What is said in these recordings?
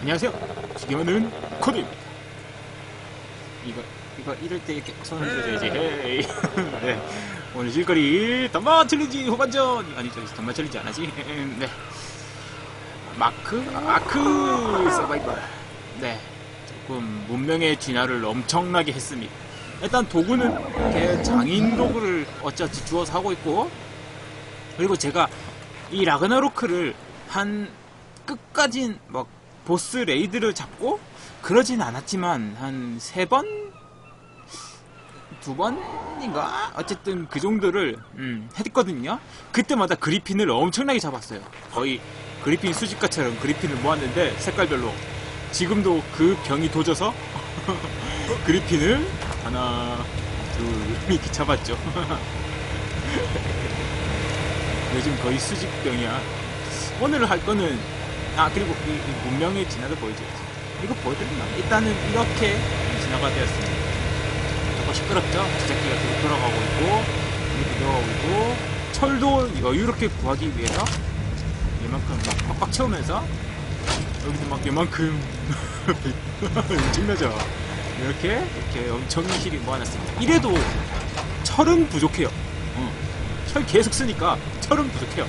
안녕하세요. 지금은 코드입니다. 이거 이거 이럴 때 이렇게 손을 들어줘야지. 헤이. 네. 오늘 질거리 단마 챌린지 후반전 아니죠 단마 챌린지 안 하지. 네. 마크 아크 서바이벌. 네. 조금 문명의 진화를 엄청나게 했습니다. 일단 도구는 이렇게 장인 도구를 어찌어찌 주워서 하고 있고 그리고 제가 이 라그나로크를 한 끝까진 막 보스 레이드를 잡고 그러진 않았지만 한 세 번? 두 번인가? 어쨌든 그 정도를 음, 했거든요. 그때마다 그리핀을 엄청나게 잡았어요. 거의 그리핀 수집가처럼 그리핀을 모았는데 색깔별로 지금도 그 병이 도져서 그리핀을 하나 둘 이렇게 잡았죠. 요즘 거의 수집병이야. 오늘 할 거는 아 그리고 이, 이 문명의 진화도 보여줘야지. 이거 보여드렸나? 일단은 이렇게 진화가 되었습니다. 조금 시끄럽죠? 제작기가 계속 돌아가고 있고 이렇게 들어가고 있고 철도 여유롭게 구하기 위해서 이만큼 막 꽉꽉 채우면서 여기도 막 이만큼 엄청나죠? 이렇게 이렇게 엄청 실이 모아놨습니다. 이래도 철은 부족해요. 어. 철 계속 쓰니까 철은 부족해요.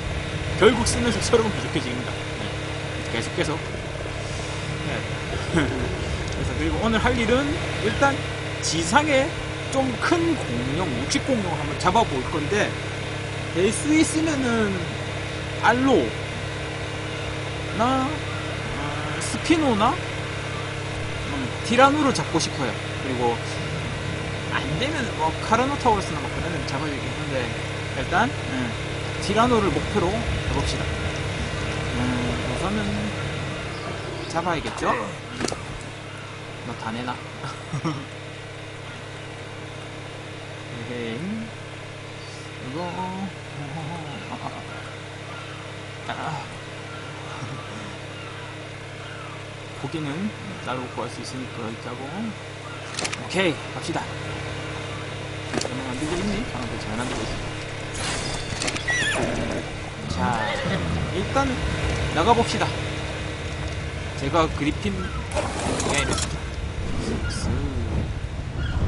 결국 쓰면서 철은 부족해집니다. 네. 계속 계속. 네. 그래서 그리고 오늘 할 일은 일단 지상에 좀 큰 공룡, 육식 공룡 한번 잡아볼 건데 될수 있으면은 알로 나 어, 스피노나 음, 티라노를 잡고 싶어요. 그리고 안 되면 뭐 카라노타우루스나 막 그런 애는 잡아야겠는데 일단 음, 티라노를 목표로 해봅시다. 음, 우선은 잡아야겠죠? 너 다 내놔. 에헤이. 이거 아. 고기는 따로 구할 수 있으니까 이렇게 하고 오케이 갑시다 잘 만들고 있니? 아, 네, 잘 만들고 있어 자 일단 나가봅시다. 제가 그리핀 네,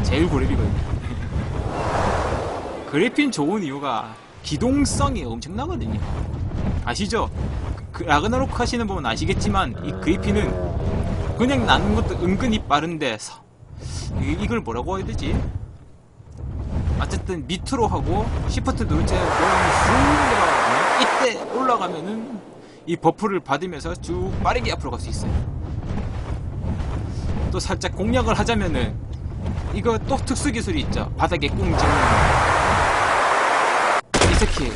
제일 고렙이거든요. 그리핀 좋은 이유가 기동성이 엄청나거든요. 아시죠? 그 라그나로크 하시는 분은 아시겠지만 이 그리핀은 그냥 나는 것도 은근히 빠른데 서- 이- 이걸 뭐라고 해야 되지? 어쨌든 밑으로 하고 시프트 누르자 올라가면 이때 올라가면은 이 버프를 받으면서 쭉 빠르게 앞으로 갈 수 있어요. 또 살짝 공략을 하자면은 이거 또 특수 기술이 있죠. 바닥에 꿍 찍는 이 스킬.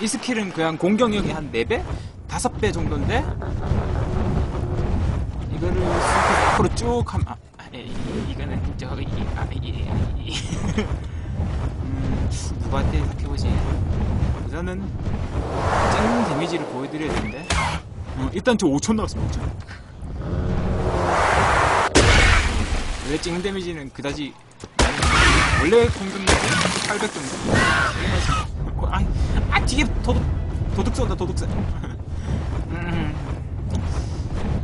이 스킬은 그냥 공격력이 한 4배? 5배 정도인데 이거를 쑥 앞으로 쭉 하면 아, 아, 예, 이- 이거는 저기 아, 예, 예. 음, 누구한테 생각해보지 우선은 짱 데미지를 보여드려야 되는데. 어, 일단 저 5천 나왔습니다 5천 원래 찡 데미지는 그다지 원래 공격력은 800 정도? 어, 아, 아 뒤에 도둑 도둑 쏜다 도둑 쏜 음,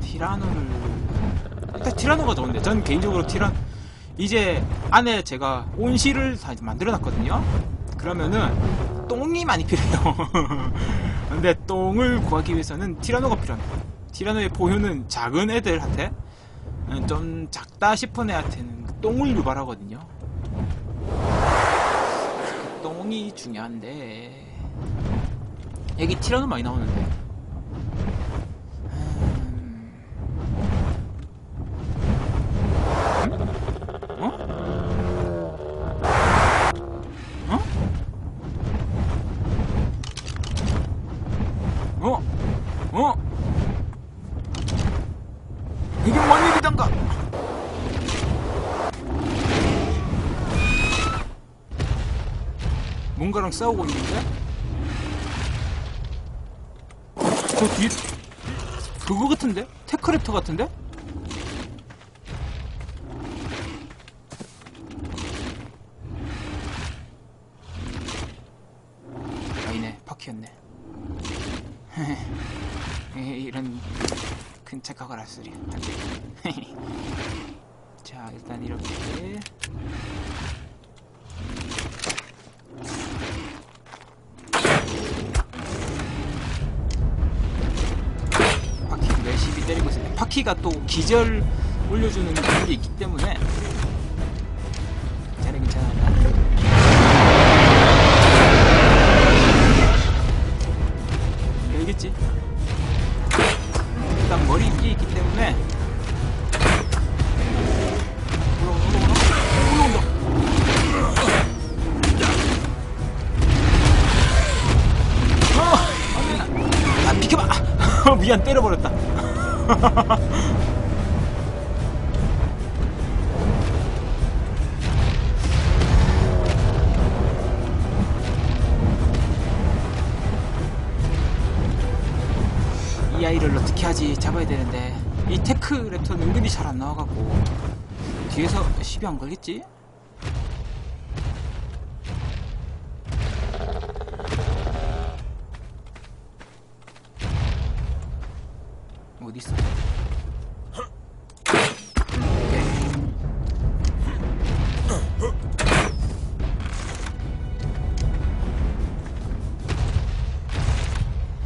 티라노를 일단 티라노가 좋은데. 전 개인적으로 티란 이제 안에 제가 온실을 다 만들어 놨거든요. 그러면은 똥이 많이 필요해요 근데 똥을 구하기 위해서는 티라노가 필요합니다 티라노의 포효는 작은 애들한테 음, 좀 작다 싶은 애한테는 똥을 유발하거든요. 그 똥이 중요한데. 여기 티라노 많이 나오는데 이게 뭔 일이던가? 뭔가랑 싸우고 있는데? 저 뒤에 그거 같은데? 테크랩터 같은데? 아니네 파키였네 이런 큰 착각을 할 소리. 자, 일단 이렇게. 바퀴 열심히 때리고 있어요. 바퀴가 또 기절 올려주는 그게 있기 때문에 괜찮아 괜찮아 알겠지? 일단 머리 위에 있기 때문에 어! 아 비켜봐 미안 때려버렸다 이 아이를 어떻게 하지 잡아야 되는데 이 테크 랩터는 은근히 잘 안 나와갖고 뒤에서 시비 안 걸겠지? 어디 있어?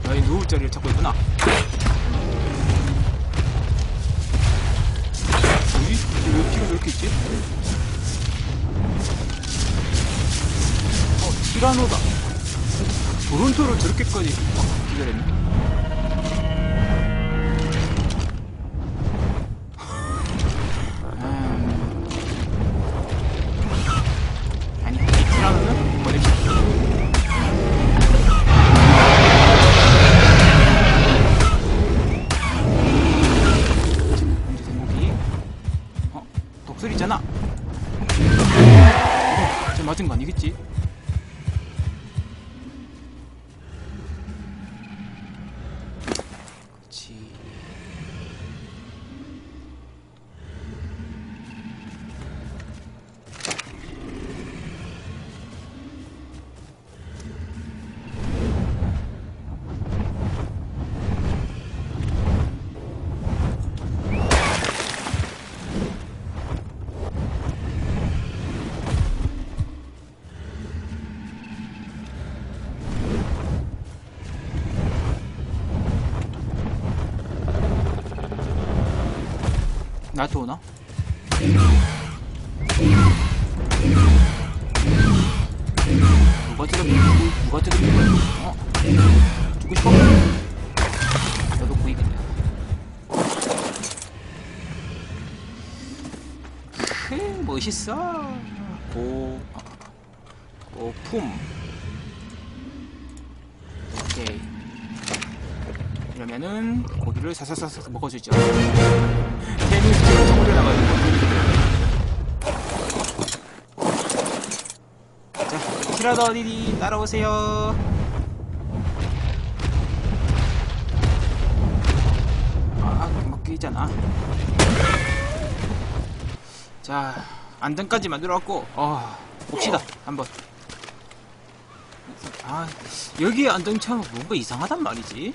아이 누울 자리를 찾고 있구나. 티라노다. 도론토를 저렇게까지 어, 기다렸네. 나한테 오나? 누가 뜯어 누가 거야? 어? 죽고 싶어? 너도 보이겠네 크 멋있어 고 어, 고품 오케이 이러면은 고기를 사사사사 먹어주죠 올려나가지고. 자 티라더 어디디 따라오세요. 아 끼잖아. 자 안전까지 만들어왔고 어 봅시다 한번. 아 여기 안전차가 뭔가 이상하단 말이지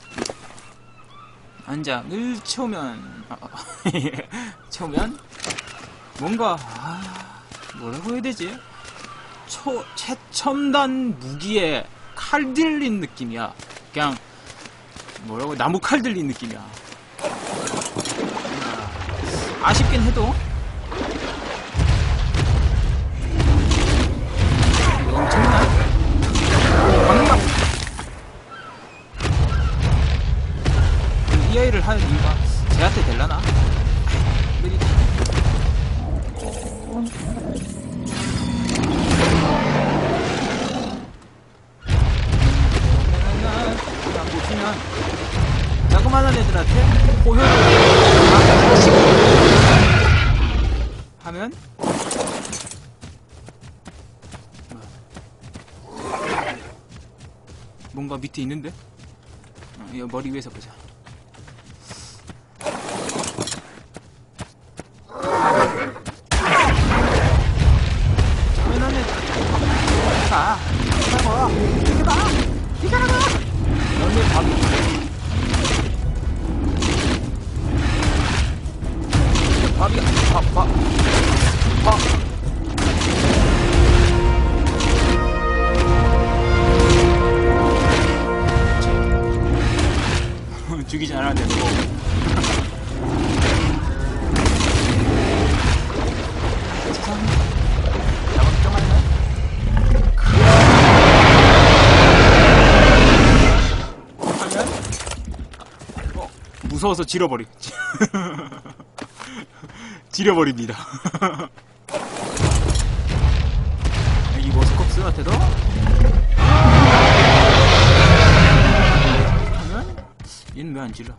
안장을 채우면 아, 채우면 뭔가 아, 뭐라고 해야 되지? 초 최첨단 무기에 칼 들린 느낌이야. 그냥 뭐라고 나무 칼 들린 느낌이야. 뭔가 아쉽긴 해도 뭔가 밑에 있는데? 어, 이 머리 위에서 보자. 무서워서 지려버리 지려버립니다 이 모스컵스한테도 하면 얘는 왜 안 질러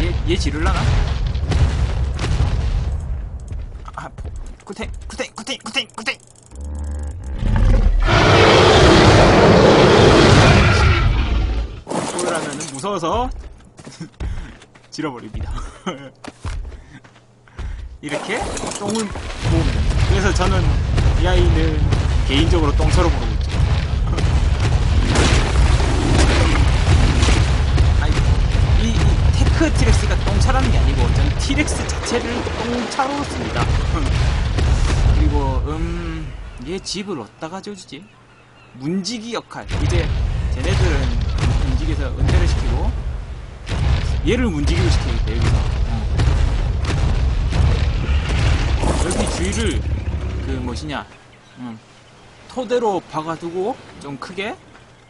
얘, 얘 지를라나? 아, 구탱, 구탱, 구탱, 구탱! 그러면은 무서워서 질어버립니다. 이렇게 똥을 모으면 그래서 저는 이 아이는 개인적으로 똥처럼 부르고 있죠. 아니, 이, 이 테크 티렉스가 똥차라는 게 아니고 저는 티렉스 자체를 똥차로 씁니다. 그리고 음, 얘 집을 어디다가 지어주지? 문지기 역할. 이제 쟤네들은 문지기에서 은퇴를 시키고 얘를 문지기로 시켜야겠다 여기서. 어. 여기 주위를 그 무엇이냐 음, 토대로 박아두고 좀 크게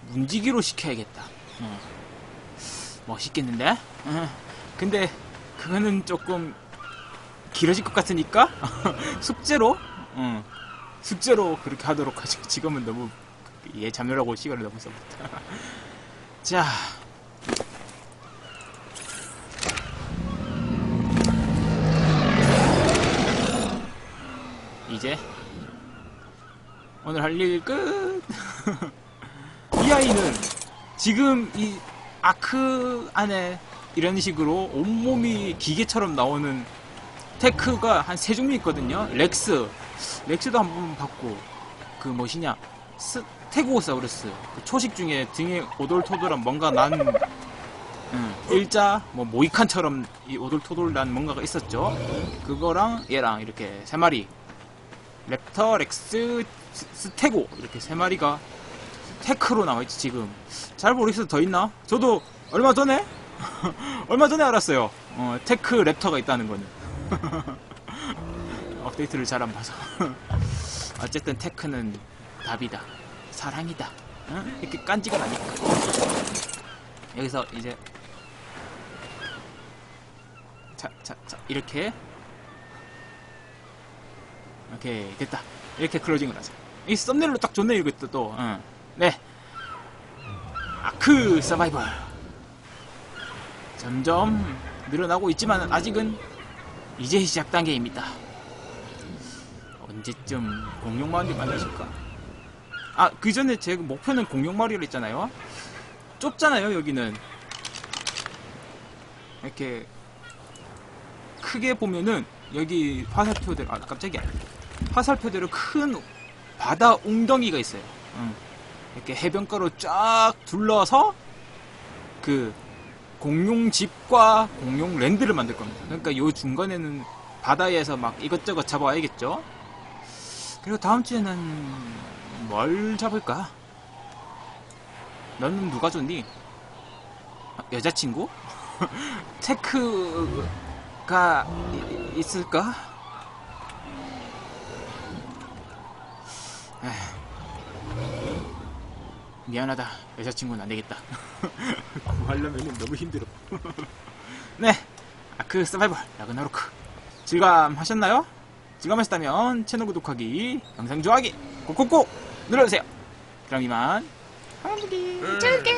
문지기로 시켜야겠다. 어. 멋있겠는데? 어. 근데 그거는 조금 길어질 것 같으니까 숙제로 어. 숙제로 그렇게 하도록 하죠. 지금은 너무 얘 잡느라고 시간을 너무 써버렸다. 자. 이제 오늘 할 일 끝. 이 아이는 지금 이 아크 안에 이런 식으로 온몸이 기계처럼 나오는 테크가 한 세 종류 있거든요. 렉스, 렉스도 한 번 봤고 그 뭐시냐 스 테고사우루스 그 초식 중에 등에 오돌토돌한 뭔가 난 음, 일자 뭐 모이칸처럼 이 오돌토돌 난 뭔가가 있었죠. 그거랑 얘랑 이렇게 세 마리 랩터, 렉스, 스- 스테고 이렇게 세 마리가 테크로 나와있지 지금 잘 모르겠어 더 있나? 저도 얼마 전에 얼마 전에 알았어요. 어, 테크 랩터가 있다는 거는 업데이트를 잘 안 봐서 어쨌든 테크는 답이다. 사랑이다. 응? 이렇게 깐지가 나니까. 여기서 이제 자, 자, 자, 이렇게 오케이 됐다. 이렇게 클로징을 하자. 이 썸네일로 딱 좋네 이것도 또. 응. 네. 아크 서바이벌. 점점 늘어나고 있지만 아직은 이제 시작 단계입니다. 언제쯤 공룡 마을이 만나실까? 아, 그 전에 제 목표는 공룡 마을이라 했잖아요. 좁잖아요, 여기는. 이렇게 크게 보면은 여기 화살표대로 아 깜짝이야. 화살표대로 큰 바다 웅덩이가 있어요. 응. 이렇게 해변가로 쫙 둘러서 그 공룡 집과 공룡 랜드를 만들 겁니다. 그러니까 요 중간에는 바다에서 막 이것저것 잡아와야겠죠. 그리고 다음 주에는 뭘 잡을까? 너는 누가 좋니? 아, 여자친구? 테크가 이- 있을까? 에휴. 미안하다. 여자친구는 안 되겠다. 구하려면 너무 힘들어. 네. 아크 서바이벌 라그나로크. 즐감하셨나요? 즐감하셨다면 채널 구독하기, 영상 좋아하기 꼭꼭꼭 눌러주세요. 그럼 이만. 한국이 즐게